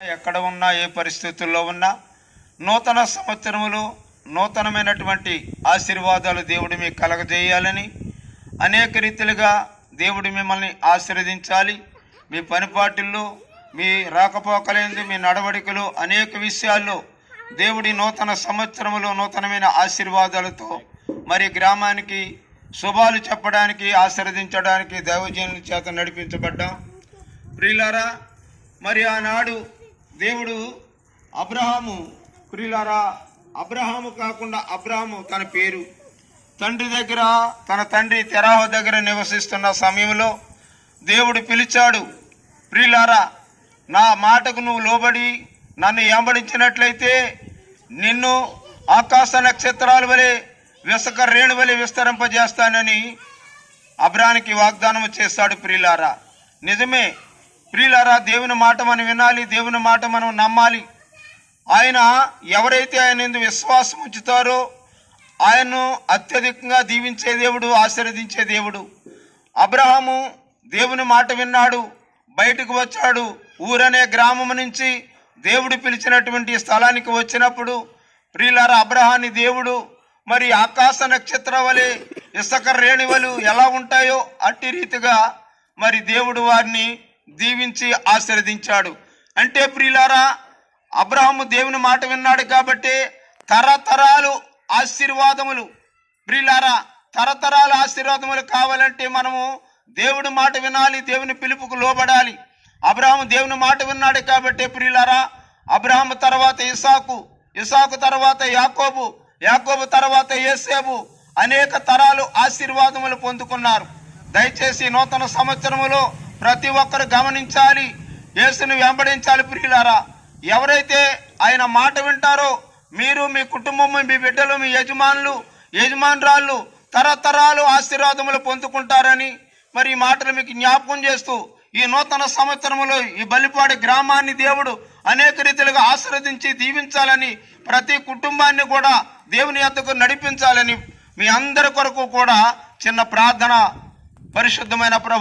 ఎక్కడ ఉన్నా ఏ పరిస్థితుల్లో ఉన్నా నూతన సంవత్సరములో నూతనమైనటువంటి ఆశీర్వాదాలు దేవుడు మీకు కలగజేయాలని అనేక రీతిలుగా దేవుడు మిమ్మల్ని ఆశీర్వదించాలి. మీ పనిపాటిల్లో మీ రాకపోకలేందు మీ నడవడికలు అనేక విషయాల్లో దేవుడి నూతన సంవత్సరములో నూతనమైన ఆశీర్వాదాలతో మరి గ్రామానికి శుభాలు చెప్పడానికి ఆశీర్వదించడానికి దైవజనుల చేత నడిపించబడ్డాం. ప్రియులారా మరి ఆనాడు దేవుడు అబ్రహాము ప్రియులారా అబ్రహాము కాకుండా అబ్రహాము తన పేరు. తండ్రి దగ్గర తన తండ్రి తెరాహ దగ్గర నివసిస్తున్న సమయంలో దేవుడు పిలిచాడు ప్రియులారా నా మాటకు నువ్వు లోబడి నన్ను ఎంబడించినట్లయితే నిన్ను ఆకాశ నక్షత్రాల వలె విసక రేణు వలె విస్తరింపజేస్తానని అబ్రానికి వాగ్దానం చేస్తాడు ప్రియులారా. నిజమే ప్రియులారా దేవుని మాట మనం వినాలి దేవుని మాట మనం నమ్మాలి. ఆయన ఎవరైతే ఆయన ఎందుకు విశ్వాసం ఉంచుతారో ఆయన్ను అత్యధికంగా దీవించే దేవుడు ఆశీర్వదించే దేవుడు. అబ్రహాము దేవుని మాట విన్నాడు బయటకు వచ్చాడు. ఊరనే గ్రామం నుంచి దేవుడు పిలిచినటువంటి స్థలానికి వచ్చినప్పుడు ప్రియులార అబ్రహాన్ని దేవుడు మరి ఆకాశ నక్షత్ర వలె ఇసుక రేణువలు ఎలా ఉంటాయో అట్టి రీతిగా మరి దేవుడు వారిని దీవించి ఆశీర్వదించాడు. అంటే ప్రియులారా అబ్రహము దేవుని మాట విన్నాడు కాబట్టి తరతరాలు ఆశీర్వాదములు. ప్రియులారా తరతరాలు ఆశీర్వాదములు కావాలంటే మనము దేవుడి మాట వినాలి దేవుని పిలుపుకు లోబడాలి. అబ్రహాము దేవుని మాట విన్నాడు కాబట్టి ప్రియులారా అబ్రహాము తర్వాత ఇసాకు ఇసాకు తర్వాత యాకోబు యాకోబు తర్వాత ఏసేబు అనేక తరాలు ఆశీర్వాదములు పొందుకున్నారు. దయచేసి నూతన సంవత్సరములో ప్రతి ఒక్కరు గమనించాలి యేసును వెంబడించాలి ప్రియులారా. ఎవరైతే ఆయన మాట వింటారో మీరు మీ కుటుంబం మీ బిడ్డలు మీ యజమానులు యజమానురాళ్ళు తరతరాలు ఆశీర్వాదములు పొందుకుంటారని మరి ఈ మాటలు మీకు జ్ఞాపకం చేస్తూ ఈ నూతన సంవత్సరములో ఈ బలిపాడి గ్రామాన్ని దేవుడు అనేక రీతిలుగా ఆశీర్వదించి దీవించాలని ప్రతి కుటుంబాన్ని కూడా దేవుని యొద్దకు నడిపించాలని మీ అందరి కొరకు కూడా చిన్న ప్రార్థన పరిశుద్ధమైన ప్రభు